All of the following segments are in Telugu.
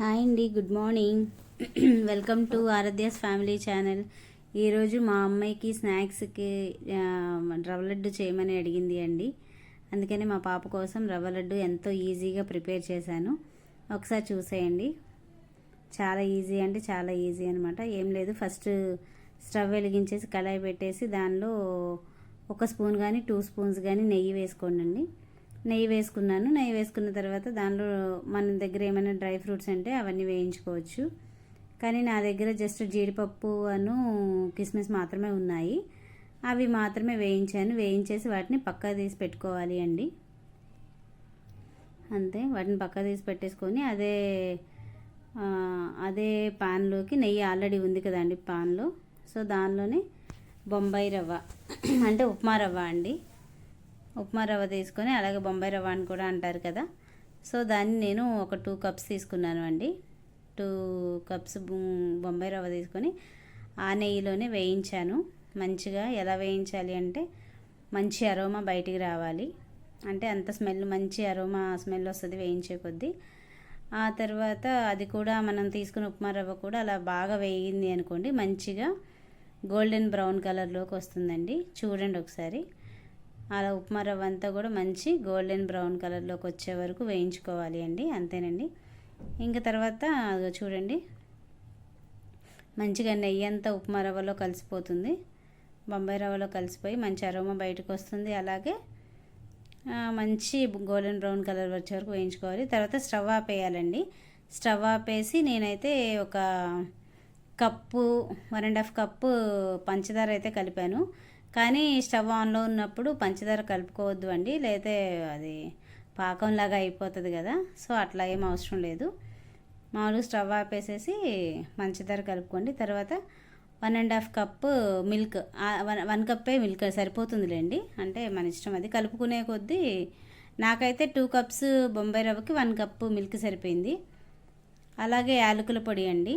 హాయ్ అండి good morning. Welcome to Aaradhya's family channel. ఈరోజు మా అమ్మాయికి స్నాక్స్కి రవ్వ లడ్డు చేయమని అడిగింది అండి. అందుకని మా పాప కోసం రవ్వ లడ్డు ఎంతో ఈజీగా ప్రిపేర్ చేశాను. ఒకసారి చూసేయండి. చాలా ఈజీ అంటే చాలా ఈజీ అనమాట ఏం లేదు ఫస్ట్ స్టవ్ వెలిగించేసి కళాయి పెట్టేసి దానిలో ఒక స్పూన్ కానీ టూ స్పూన్స్ కానీ నెయ్యి వేసుకోండి నెయ్యి వేసుకున్నాను. నెయ్యి వేసుకున్న తర్వాత దానిలో మన దగ్గర ఏమైనా డ్రై ఫ్రూట్స్ అంటే అవన్నీ వేయించుకోవచ్చు. కానీ నా దగ్గర జస్ట్ జీడిపప్పు అను కిస్మిస్ మాత్రమే ఉన్నాయి. అవి మాత్రమే వేయించాను. వేయించేసి వాటిని పక్కా తీసి పెట్టుకోవాలి అండి. అంతే వాటిని పక్కా తీసి పెట్టేసుకొని అదే అదే పాన్లోకి నెయ్యి ఆల్రెడీ ఉంది కదండి పాన్లో. సో దానిలోనే బొంబాయి రవ్వ అంటే ఉప్మా రవ్వ అండి. ఉప్మా రవ్వ తీసుకొని అలాగే బొంబాయి రవ్వ అని కూడా అంటారు కదా. సో దాన్ని నేను ఒక టూ కప్స్ తీసుకున్నాను అండి. టూ కప్స్ బొంబాయి రవ్వ తీసుకొని ఆ నెయ్యిలోనే వేయించాను. మంచిగా ఎలా వేయించాలి అంటే మంచి అరోమా బయటికి రావాలి. అంటే అంత స్మెల్ మంచి అరోమా స్మెల్ వస్తుంది వేయించే కొద్దీ. ఆ తర్వాత అది కూడా మనం తీసుకున్న ఉప్మా రవ్వ కూడా అలా బాగా వేయింది అనుకోండి మంచిగా గోల్డెన్ బ్రౌన్ కలర్లోకి వస్తుందండి. చూడండి ఒకసారి. అలా ఉప్మా రవ్వ అంతా కూడా మంచి గోల్డెన్ బ్రౌన్ కలర్లోకి వచ్చే వరకు వేయించుకోవాలి అండి అంతేనండి. ఇంకా తర్వాత చూడండి. మంచిగా నెయ్యి అంతా ఉప్మా రవ్వలో కలిసిపోతుంది. బొంబాయి రవ్వలో కలిసిపోయి మంచి అరోమా బయటకు వస్తుంది. అలాగే మంచి గోల్డెన్ బ్రౌన్ కలర్ వచ్చే వరకు వేయించుకోవాలి. తర్వాత స్టవ్ ఆపేయాలండి. స్టవ్ ఆపేసి నేనైతే ఒక cup one and half cup పంచదార అయితే కలిపాను. కానీ స్టవ్ ఆన్లో ఉన్నప్పుడు పంచదార కలుపుకోవద్దు అండి లేతే అది పాకంలాగా అయిపోతుంది కదా సో అట్లా ఏం అవసరం లేదు. మామూలుగా స్టవ్ ఆపేసేసి పంచదార కలుపుకోండి. తర్వాత one and half cup milk one one కప్పే milk సరిపోతుందిలేండి. అంటే మన ఇష్టం అది. కలుపుకునే కొద్దీ నాకైతే టూ కప్స్ బొంబాయి రవ్వకి వన్ కప్పు మిల్క్ సరిపోయింది. అలాగే యాలకుల పొడి అండి.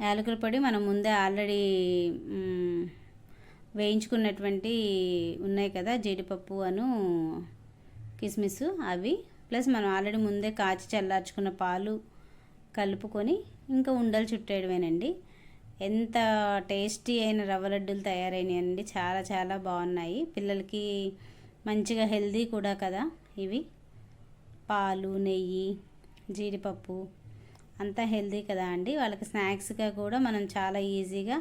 యాలకుల పొడి మనం ముందే ఆల్రెడీ వేయించుకున్నటువంటి ఉన్నాయి కదా జీడిపప్పు అను కిస్మిస్ అవి. ప్లస్ మనం ఆల్రెడీ ముందే కాచి చల్లార్చుకున్న పాలు కలుపుకొని ఇంకా ఉండలు చుట్టేయడమేనండి. ఎంత టేస్టీ అయిన రవ్వ లడ్డూలు తయారైనాయండి చాలా చాలా బాగున్నాయి. పిల్లలకి మంచిగా హెల్దీ కూడా కదా ఇవి. పాలు నెయ్యి జీడిపప్పు అంతా హెల్దీ కదా అండి. వాళ్ళకి స్నాక్స్గా కూడా మనం చాలా ఈజీగా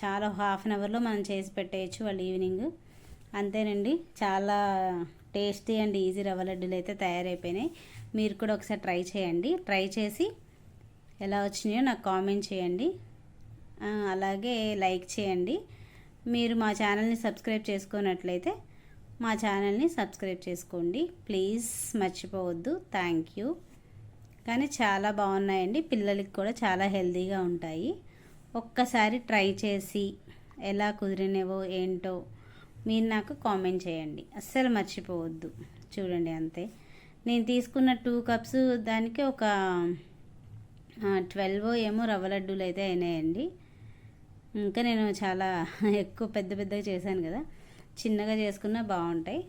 చాలా హాఫ్ అన్ అవర్లో మనం చేసి పెట్టేయచ్చు వాళ్ళు ఈవినింగ్. అంతేనండి. చాలా టేస్టీ అండ్ ఈజీ రవ్వ లడ్డూలు అయితే తయారైపోయినాయి. మీరు కూడా ఒకసారి ట్రై చేయండి. ట్రై చేసి ఎలా వచ్చినాయో నాకు కామెంట్ చేయండి. అలాగే లైక్ చేయండి. మీరు మా ఛానల్ని సబ్స్క్రైబ్ చేసుకున్నట్లయితే మా ఛానల్ని సబ్స్క్రైబ్ చేసుకోండి. ప్లీజ్ మర్చిపోవద్దు. Thank you. కానీ చాలా బాగున్నాయండి. పిల్లలకి కూడా చాలా హెల్తీగా ఉంటాయి. ఒక్కసారి ట్రై చేసి ఎలా కుదిరినవో ఏంటో మీరు నాకు కామెంట్ చేయండి. అస్సలు మర్చిపోవద్దు. చూడండి అంతే. నేను తీసుకున్న టూ కప్స్ దానికి ఒక ట్వెల్వ్ ఏమో రవ్వ లడ్డూలు అయితే అయినాయండి. ఇంకా నేను చాలా ఎక్కువ పెద్ద పెద్దగా చేశాను కదా. చిన్నగా చేసుకున్నా బాగుంటాయి.